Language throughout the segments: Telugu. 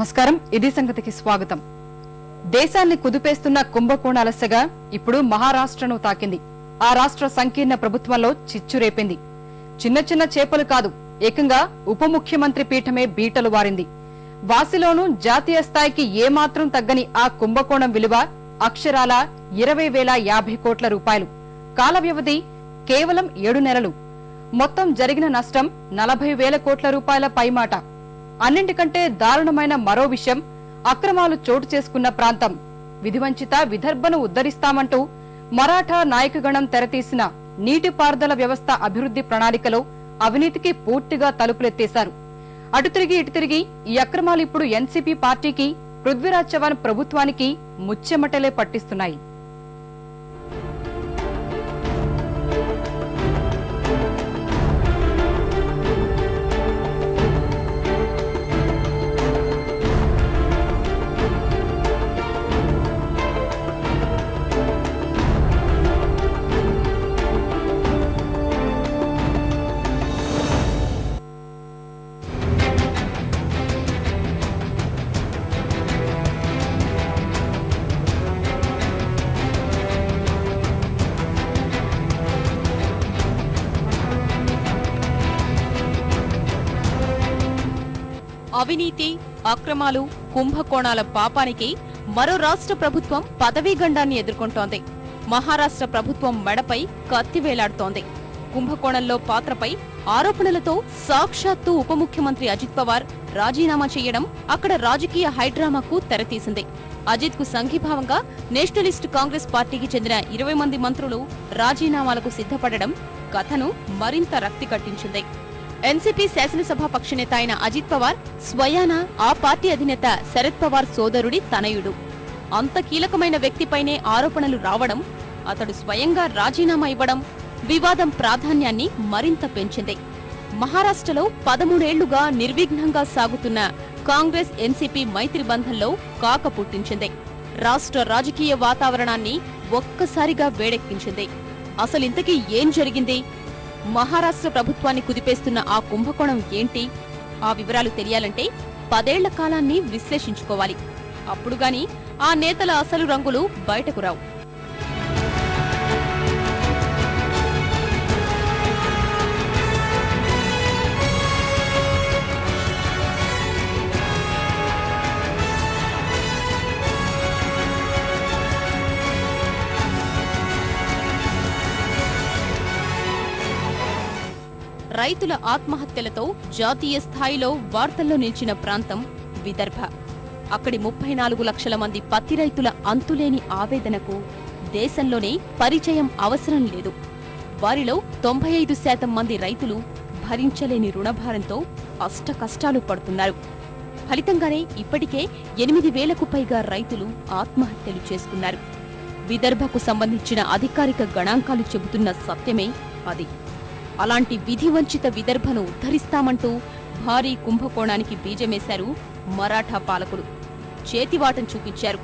నమస్కారం. ఇది సంగతికి స్వాగతం. దేశాన్ని కుదిపేస్తున్న కుంభకోణాలస్యగా ఇప్పుడు మహారాష్ట్రను తాకింది. ఆ రాష్ట్ర సంకీర్ణ ప్రభుత్వంలో చిచ్చు రేపింది. చిన్న చిన్న చేపలు కాదు ఏకంగా ఉప ముఖ్యమంత్రి పీఠమే బీటలు వారింది. వాసిలోనూ జాతీయ స్థాయికి ఏమాత్రం తగ్గని ఆ కుంభకోణం విలువ అక్షరాల ఇరవై వేల యాభై కోట్ల రూపాయలు. కాల వ్యవధి కేవలం ఏడు నెలలు. మొత్తం జరిగిన నష్టం నలభై వేల కోట్ల రూపాయల పైమాట. అన్నింటికంటే దారుణమైన మరో విషయం అక్రమాలు చోటు చేసుకున్న ప్రాంతం. విధివంచిత విదర్భను ఉద్ధరిస్తామంటూ మరాఠా నాయకగణం తెరతీసిన నీటిపారుదల వ్యవస్థ అభివృద్ధి ప్రణాళికలో అవినీతికి పూర్తిగా తలుపులెత్తేశారు. అటు తిరిగి ఇటు తిరిగి ఈ అక్రమాలు ఇప్పుడు ఎన్సీపీ పార్టీకి పృథ్వీరాజ్ చవాన్ ప్రభుత్వానికి ముచ్చెమటలే పట్టిస్తున్నాయి. అవినీతి అక్రమాలు కుంభకోణాల పాపానికి మరో రాష్ట్ర ప్రభుత్వం పదవీ గండాన్ని ఎదుర్కొంటోంది. మహారాష్ట్ర ప్రభుత్వం మెడపై కత్తి వేలాడుతోంది. కుంభకోణంలో పాత్రపై ఆరోపణలతో సాక్షాత్తు ఉప ముఖ్యమంత్రి అజిత్ పవార్ రాజీనామా చేయడం అక్కడ రాజకీయ హైడ్రామాకు తెరతీసింది. అజిత్కు సంఘీభావంగా నేషనలిస్ట్ కాంగ్రెస్ పార్టీకి చెందిన ఇరవై మంది మంత్రులు రాజీనామాలకు సిద్ధపడడం కథను మరింత రక్తి కట్టించింది ఎన్సీపీ శాసనసభ పక్షనేత అయిన అజిత్ పవార్ స్వయాన ఆ పార్టీ అధినేత శరద్ పవార్ సోదరుడి తనయుడు. అంత కీలకమైన వ్యక్తిపైనే ఆరోపణలు రావడం అతడు స్వయంగా రాజీనామా ఇవ్వడం వివాదం ప్రాధాన్యాన్ని మరింత పెంచింది. మహారాష్ట్రలో పదమూడేళ్ళుగా నిర్విఘ్నంగా సాగుతున్న కాంగ్రెస్ ఎన్సీపీ మైత్రి బంధంలో కాక పుట్టించింది. రాష్ట్ర రాజకీయ వాతావరణాన్ని ఒక్కసారిగా వేడెక్కించింది. అసలింతకీ ఏం జరిగింది? మహారాష్ట్ర ప్రభుత్వాన్ని కుదిపేస్తున్న ఆ కుంభకోణం ఏంటి? ఆ వివరాలు తెలియాలంటే పదేళ్ళ కాలాన్ని విశ్లేషించుకోవాలి. అప్పుడుగాని ఆ నేతల అసలు రంగులు బయటకు రావు. రైతుల ఆత్మహత్యలతో జాతీయ స్థాయిలో వార్తల్లో నిలిచిన ప్రాంతం విదర్భ. అక్కడి ముప్పై నాలుగు లక్షల మంది పత్తి రైతుల అంతులేని ఆవేదనకు దేశంలోనే పరిచయం అవసరం లేదు. వారిలో తొంభై ఐదు శాతం మంది రైతులు భరించలేని రుణభారంతో అష్ట కష్టాలు పడుతున్నారు. ఫలితంగానే ఇప్పటికే ఎనిమిది వేలకు పైగా రైతులు ఆత్మహత్యలు చేసుకున్నారు. విదర్భకు సంబంధించిన అధికారిక గణాంకాలు చెబుతున్న సత్యమే అది. అలాంటి విధివంచిత విదర్భను ఉద్ధరిస్తామంటూ భారీ కుంభకోణానికి బీజమేశారు మరాఠా పాలకులు. చేతివాటం చూపించారు.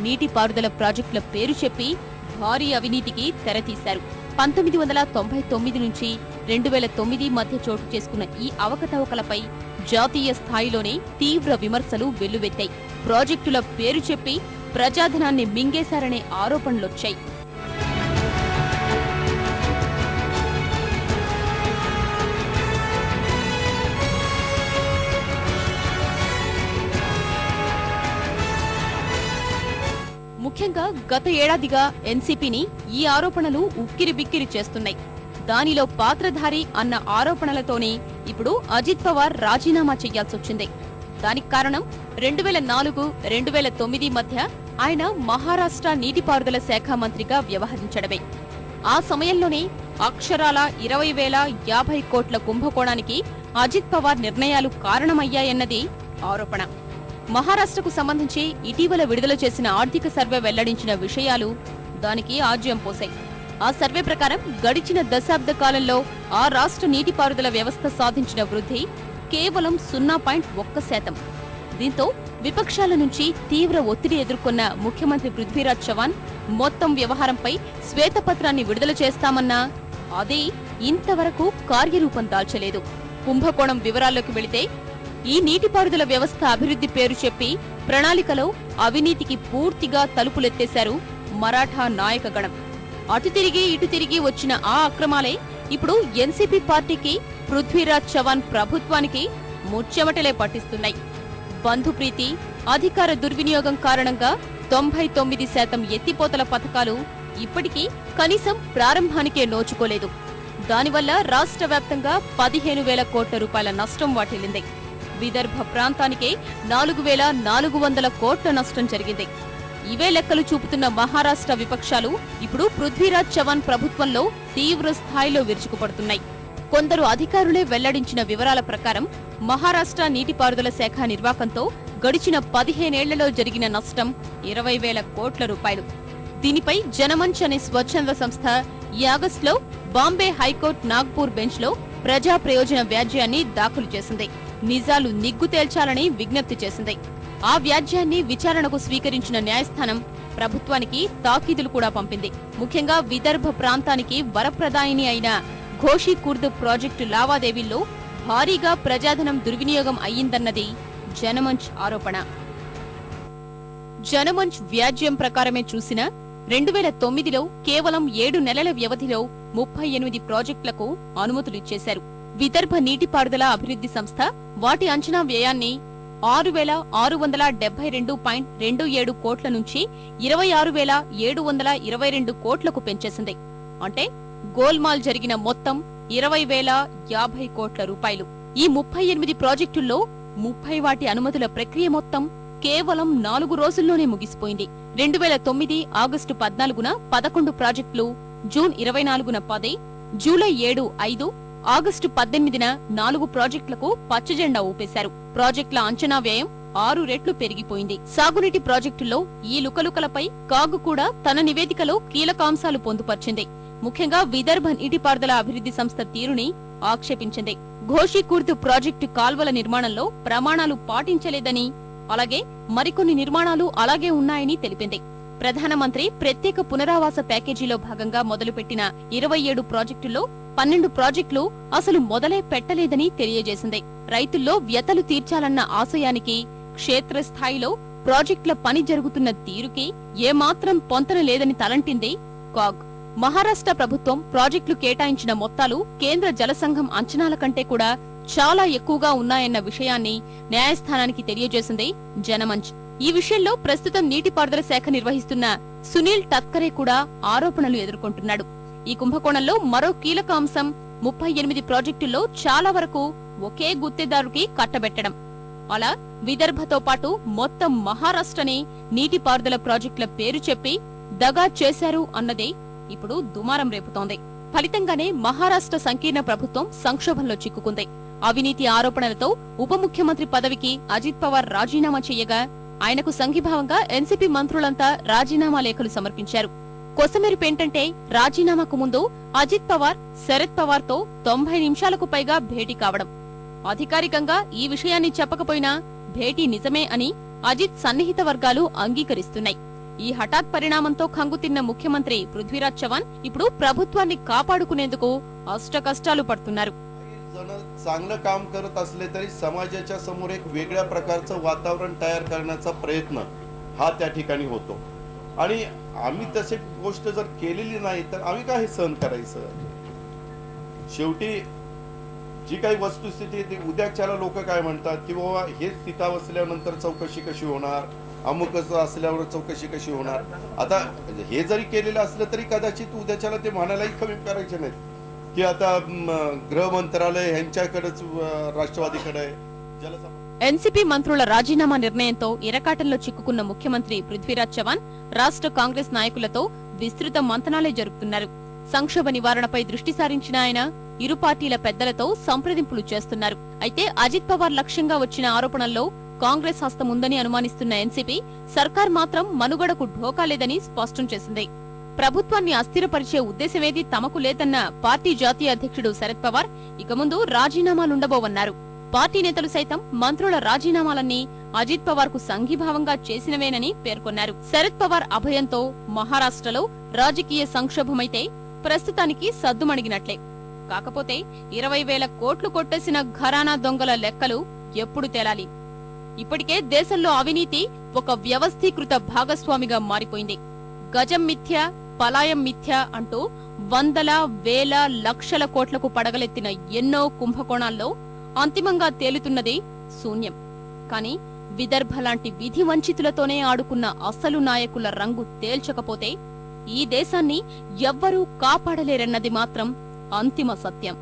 నీటిపారుదల ప్రాజెక్టుల పేరు చెప్పి భారీ అవినీతికి తెరతీశారు. పంతొమ్మిది వందల తొంభై తొమ్మిది నుంచి రెండు వేల తొమ్మిది మధ్య చోటు చేసుకున్న ఈ అవకతవకలపై జాతీయ స్థాయిలోనే తీవ్ర విమర్శలు వెల్లువెత్తాయి. ప్రాజెక్టుల పేరు చెప్పి ప్రజాధనాన్ని మింగేశారనే ఆరోపణలొచ్చాయి. ముఖ్యంగా గత ఏడాదిగా ఎన్సీపీని ఈ ఆరోపణలు ఉక్కిరి బిక్కిరి చేస్తున్నాయి. దానిలో పాత్రధారి అన్న ఆరోపణలతోనే ఇప్పుడు అజిత్ పవార్ రాజీనామా చేయాల్సొచ్చింది. దానికి కారణం రెండు వేల నాలుగు రెండు వేల తొమ్మిది మధ్య ఆయన మహారాష్ట్ర నీటిపారుదల శాఖ మంత్రిగా వ్యవహరించడమే. ఆ సమయంలోనే అక్షరాల ఇరవై వేల యాభై కోట్ల కుంభకోణానికి అజిత్ పవార్ నిర్ణయాలు కారణమయ్యాయన్నది ఆరోపణ. మహారాష్ట్రకు సంబంధించి ఇటీవల విడుదల చేసిన ఆర్థిక సర్వే వెల్లడించిన విషయాలు దానికి ఆజ్యం పోశాయి ఆ సర్వే ప్రకారం గడిచిన దశాబ్ద కాలంలో ఆ రాష్ట్ర నీటిపారుదల వ్యవస్థ సాధించిన వృద్ధి కేవలం సున్నా పాయింట్ ఒక్క శాతం. దీంతో విపక్షాల నుంచి తీవ్ర ఒత్తిడి ఎదుర్కొన్న ముఖ్యమంత్రి పృథ్వీరాజ్ చవాన్ మొత్తం వ్యవహారంపై శ్వేతపత్రాన్ని విడుదల చేస్తామన్నా అదే ఇంతవరకు కార్యరూపం దాల్చలేదు. కుంభకోణం వివరాల్లోకి వెళితే ఈ నీటిపారుదల వ్యవస్థ అభివృద్ధి పేరు చెప్పి ప్రణాళికలో అవినీతికి పూర్తిగా తలుపులెత్తేశారు మరాఠా నాయకగణం. అటు తిరిగి ఇటు తిరిగి వచ్చిన ఆ అక్రమాలే ఇప్పుడు ఎన్సీపీ పార్టీకి పృథ్వీరాజ్ చవాన్ ప్రభుత్వానికి ముచ్చెమటలే పట్టిస్తున్నాయి. బంధుప్రీతి అధికార దుర్వినియోగం కారణంగా తొంభై తొమ్మిది శాతం ఎత్తిపోతల పథకాలు ఇప్పటికీ కనీసం ప్రారంభానికే నోచుకోలేదు. దానివల్ల రాష్ట్ర వ్యాప్తంగా పదిహేను వేల కోట్ల రూపాయల నష్టం వాటిల్లింది. విదర్భ ప్రాంతానికే నాలుగు వేల నాలుగు వందల కోట్ల నష్టం జరిగింది. ఇవే లెక్కలు చూపుతున్న మహారాష్ట్ర విపక్షాలు ఇప్పుడు పృథ్వీరాజ్ చవాన్ ప్రభుత్వంలో తీవ్ర స్థాయిలో విరుచుకుపడుతున్నాయి. కొందరు అధికారులే వెల్లడించిన వివరాల ప్రకారం మహారాష్ట్ర నీటిపారుదల శాఖ నిర్వాకంతో గడిచిన పదిహేనేళ్ళలో జరిగిన నష్టం ఇరవై వేల కోట్ల రూపాయలు. దీనిపై జనమంచ్ అనే స్వచ్ఛంద సంస్థ ఈ ఆగస్టులో బాంబే హైకోర్టు నాగ్పూర్ బెంచ్లో ప్రజా ప్రయోజన వ్యాజ్యాన్ని దాఖలు చేసింది. నిజాలు నిగ్గు తేల్చాలని విజ్ఞప్తి చేసింది. ఆ వ్యాజ్యాన్ని విచారణకు స్వీకరించిన న్యాయస్థానం ప్రభుత్వానికి తాకీదులు కూడా పంపింది. ముఖ్యంగా విదర్భ ప్రాంతానికి వరప్రదాయిని అయిన ఘోషి కుర్ద్ ప్రాజెక్టు లావాదేవీల్లో భారీగా ప్రజాధనం దుర్వినియోగం అయ్యిందన్నది జనమంచ్ ఆరోపణ. జనమంచ్ వ్యాజ్యం ప్రకారమే చూసిన రెండు వేల తొమ్మిదిలో కేవలం ఏడు నెలల వ్యవధిలో ముప్పై ఎనిమిది ప్రాజెక్టులకు అనుమతులిచ్చేశారు విదర్భ నీటిపారుదల అభివృద్ధి సంస్థ వాటి అంచనా వ్యయాన్ని ఆరు వేల ఆరు వందల డెబ్బై రెండు పాయింట్ రెండు ఏడు కోట్ల నుంచి ఇరవై ఆరు వేల ఏడు వందల ఇరవై రెండు కోట్లకు పెంచేసింది. అంటే గోల్మాల్ జరిగిన మొత్తం ఇరవై వేల యాభై కోట్ల రూపాయలు. ఈ ముప్పై ఎనిమిది ప్రాజెక్టుల్లో ముప్పై వాటి అనుమతుల ప్రక్రియ మొత్తం కేవలం నాలుగు రోజుల్లోనే ముగిసిపోయింది. రెండు వేల తొమ్మిది ఆగస్టు పద్నాలుగున పదకొండు ప్రాజెక్టులు జూన్ ఇరవై నాలుగున పది జూలై ఏడు ఐదు ఆగస్టు పద్దెనిమిదిన నాలుగు ప్రాజెక్టులకు పచ్చజెండా ఊపేశారు. ప్రాజెక్టుల అంచనా వ్యయం ఆరు రెట్లు పెరిగిపోయింది. సాగునీటి ప్రాజెక్టుల్లో ఈ లుకలుకలపై కాగు కూడా తన నివేదికలో కీలకాంశాలు పొందుపర్చింది. ముఖ్యంగా విదర్భ నీటిపారుదల అభివృద్ధి సంస్థ తీరుని ఆక్షేపించింది. ఘోషీకూర్దు ప్రాజెక్టు కాల్వల నిర్మాణంలో ప్రమాణాలు పాటించలేదని అలాగే మరికొన్ని నిర్మాణాలు అలాగే ఉన్నాయని తెలిపింది. ప్రధానమంత్రి ప్రత్యేక పునరావాస ప్యాకేజీలో భాగంగా మొదలుపెట్టిన ఇరవై ఏడు ప్రాజెక్టుల్లో పన్నెండు ప్రాజెక్టులు అసలు మొదలే పెట్టలేదని తెలియజేసింది. రైతుల్లో వ్యతలు తీర్చాలన్న ఆశయానికి క్షేత్రస్థాయిలో ప్రాజెక్టుల పని జరుగుతున్న తీరుకి ఏమాత్రం పొంతన లేదని తలంటింది కాగ్. మహారాష్ట్ర ప్రభుత్వం ప్రాజెక్టులు కేటాయించిన మొత్తాలు కేంద్ర జలసంఘం అంచనాల కంటే కూడా చాలా ఎక్కువగా ఉన్నాయన్న విషయాన్ని న్యాయస్థానానికి తెలియజేసింది జనమంచ్. ఈ విషయంలో ప్రస్తుతం నీటిపారుదల శాఖ నిర్వహిస్తున్న సునీల్ టత్కరే కూడా ఆరోపణలు ఎదుర్కొంటున్నాడు. ఈ కుంభకోణంలో మరో కీలక అంశం ముప్పై ఎనిమిది ప్రాజెక్టుల్లో చాలా వరకు ఒకే గుత్తేదారుకి కట్టబెట్టడం. అలా విదర్భతో పాటు మొత్తం మహారాష్ట్రని నీటిపారుదల ప్రాజెక్టుల పేరు చెప్పి దగా చేశారు అన్నదే ఇప్పుడు దుమారం రేపుతోంది. ఫలితంగానే మహారాష్ట్ర సంకీర్ణ ప్రభుత్వం సంక్షోభంలో చిక్కుకుంది. అవినీతి ఆరోపణలతో ఉప ముఖ్యమంత్రి పదవికి అజిత్ పవార్ రాజీనామా చేయగా ఆయనకు సంఘీభావంగా ఎన్సీపీ మంత్రులంతా రాజీనామా లేఖలు సమర్పించారు. కొసమెరుపేంటంటే రాజీనామాకు ముందు అజిత్ పవార్ శరద్ పవార్తో తొంభై నిమిషాలకు పైగా భేటీ కావడం. అధికారికంగా ఈ విషయాన్ని చెప్పకపోయినా భేటీ నిజమే అని అజిత్ సన్నిహిత వర్గాలు అంగీకరిస్తున్నాయి. ఈ హఠాత్ పరిణామంతో ఖంగుతిన్న ముఖ్యమంత్రి పృథ్వీరాజ్ చవాన్ ఇప్పుడు ప్రభుత్వాన్ని కాపాడుకునేందుకు అష్టకష్టాలు పడుతున్నారు. जण चांगलं काम करत असले तरी समाजाच्या समोर एक वेगळ्या प्रकारचं वातावरण तयार करण्याचा प्रयत्न हा त्या ठिकाणी होतो. आणि आम्ही तसे गोष्ट जर केलेली नाही तर आम्ही काय सहन करायचं? शेवटी जी काही वस्तुस्थिती ती उद्याच्याला लोक काय म्हणतात की बाबा हे तिथं बसल्यानंतर चौकशी कशी होणार? अमुकच असल्यावर चौकशी कशी होणार? आता हे जरी केलेलं असलं तरी कदाचित उद्याच्याला ते म्हणायलाही कमी करायचे नाहीत. की आता म, गृह मंत्रालय ह्यांच्याकडेच अ, राष्ट्रवादीकडे आहे जलसंपदा ఎన్సీపీ మంత్రుల రాజీనామా నిర్ణయంతో ఇరకాటంలో చిక్కుకున్న ముఖ్యమంత్రి పృథ్వీరాజ్ చవాన్ రాష్ట్ర కాంగ్రెస్ నాయకులతో విస్తృత మంతనాలే జరుపుతున్నారు సంక్షోభ నివారణపై దృష్టి సారించిన ఆయన ఇరు పార్టీల పెద్దలతో సంప్రదింపులు చేస్తున్నారు అయితే అజిత్ పవార్ లక్ష్యంగా వచ్చిన ఆరోపణల్లో కాంగ్రెస్ హస్తం ఉందని అనుమానిస్తున్న ఎన్సీపీ సర్కార్ మాత్రం మనుగడకు ఢోకా లేదని స్పష్టం చేసింది ప్రభుత్వాన్ని అస్థిరపరిచే ఉద్దేశమేది తమకు లేదన్న పార్టీ జాతీయ అధ్యక్షుడు శరద్ పవార్. ఇక ముందు రాజీనామాలుండబోవన్నారు. పార్టీ నేతలు సైతం మంత్రుల రాజీనామాలన్నీ అజిత్ పవార్కు సంఘీభావంగా చేసినవేనని పేర్కొన్నారు. శరద్ పవార్ అభయంతో మహారాష్ట్రలో రాజకీయ సంక్షోభమైతే ప్రస్తుతానికి సద్దుమణిగినట్లే. కాకపోతే ఇరవై వేల కోట్లు కొట్టేసిన ఘరానా దొంగల లెక్కలు ఎప్పుడు తేలాలి? ఇప్పటికే దేశంలో అవినీతి ఒక వ్యవస్థీకృత భాగస్వామిగా మారిపోయింది. గజం మిథ్య పలాయం మిథ్య అంటూ వందల వేల లక్షల కోట్లకు పడగలెత్తిన ఎన్నో కుంభకోణాల్లో అంతిమంగా తేలుతున్నది శూన్యం. కాని విదర్భ లాంటి విధి వంచితులతోనే ఆడుకున్న అసలు నాయకుల రంగు తేల్చకపోతే ఈ దేశాన్ని ఎవ్వరూ కాపాడలేరన్నది మాత్రం అంతిమ సత్యం.